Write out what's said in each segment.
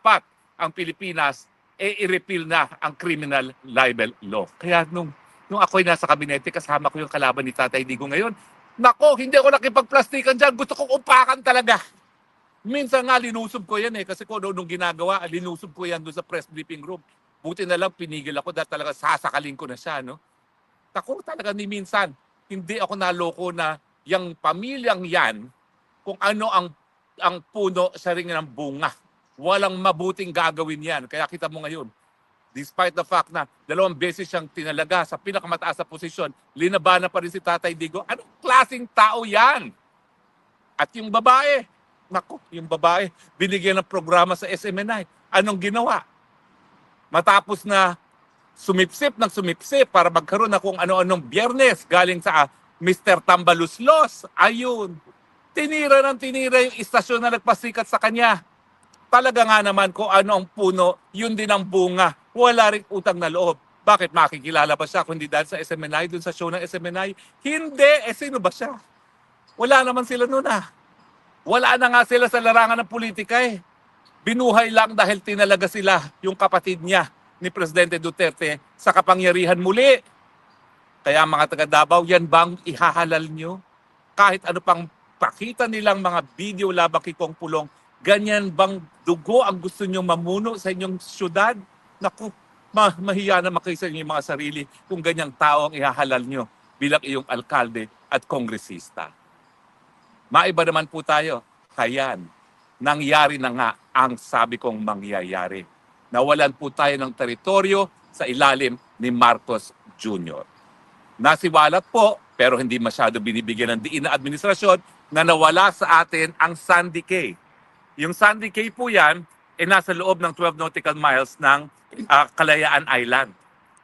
dapat ang Pilipinas eh, i-repeal na ang criminal libel law. Kaya nung, nung ako'y nasa kabinete, kasama ko yung kalaban ni Tatay Digo ngayon, nako, hindi ako nakipagplastikan dyan. Gusto kong upakan talaga. Minsan nga linusob ko yan eh kasi ano nung ginagawa, linusob ko yan doon sa press briefing room. Buti na lang pinigil ako dahil talaga sasakalin ko na siya, no? Tako talaga ni minsan, hindi ako naloko na yung pamilyang yan, kung ano ang ang puno sa ring ng bunga. Walang mabuting gagawin yan. Kaya kita mo ngayon, despite the fact na dalawang beses siyang tinalaga sa pinakamataas na posisyon, linabanan pa rin si Tatay Digo. Anong klaseng tao yan? At yung babae, naku, yung babae, binigyan ng programa sa SMNI. Anong ginawa? Matapos na sumipsip ng sumipsip para magkaroon na kung ano-anong biyernes galing sa ah, Mr. Tambaluslos. Ayun, tinira ng tinira yung istasyon na nagpasikat sa kanya. Talaga nga naman kung ano ang puno, yun din ang bunga. Wala rin utang na loob. Bakit makikilala pa siya kung hindi dahil sa SMNI, dun sa show ng SMNI? Hindi! Eh, sino ba siya? Wala naman sila noon ah. Wala na nga sila sa larangan ng politika eh. Binuhay lang dahil tinalaga sila yung kapatid niya ni Presidente Duterte sa kapangyarihan muli. Kaya mga taga Davao, yan bang ihahalal nyo? Kahit ano pang pakita nilang mga video labang kay Kong Pulong, ganyan bang dugo ang gusto nyong mamuno sa inyong syudad? Naku, ma mahiya na kayo sa inyong mga sarili kung ganyang tao ang ihahalal nyo bilang iyong alkalde at kongresista. Maiba naman po tayo. Kayan, nangyari na nga ang sabi kong mangyayari. Nawalan po tayo ng teritoryo sa ilalim ni Marcos Jr. Nasiwalat po, pero hindi masyado binibigyan ng diin na administrasyon na nawala sa atin ang Sandy Cay. Yung Sandy Cay po yan, ay nasa loob ng 12 nautical miles ng ah, Kalayaan Island.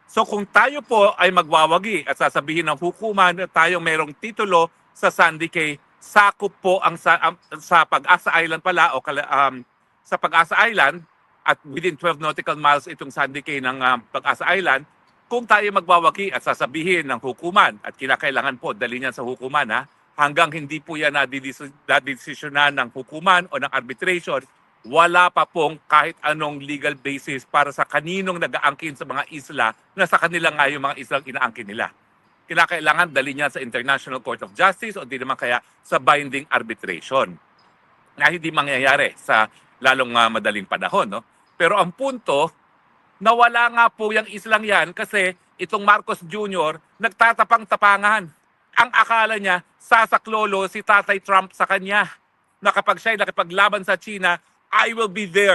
So kung tayo po ay magwawagi at sasabihin ng hukuman na tayong merong titulo sa Sandy Cay, sakop po ang sa, am- sa Pag-asa Island pala o um, sa Pag-asa Island at within 12 nautical miles itong Sandy Cay ng um, Pag-asa Island, kung tayo magwawagi at sasabihin ng hukuman at kinakailangan po dali niyan sa hukuman ha, hanggang hindi po yan nadidesisyonan ng hukuman o ng arbitration, wala pa pong kahit anong legal basis para sa kaninong nag-aangkin sa mga isla na sa kanila nga yung mga islang inaangkin nila. Kinakailangan dali niya sa International Court of Justice o di naman kaya sa binding arbitration na hindi mangyayari sa lalong ah, madaling panahon. No? Pero ang punto, nawala nga po yung islang yan kasi itong Marcos Jr. nagtatapang-tapangan. Ang akala niya, sasaklolo si Tatay Trump sa kanya. Na kapag siya'y nakipaglaban sa China, I will be there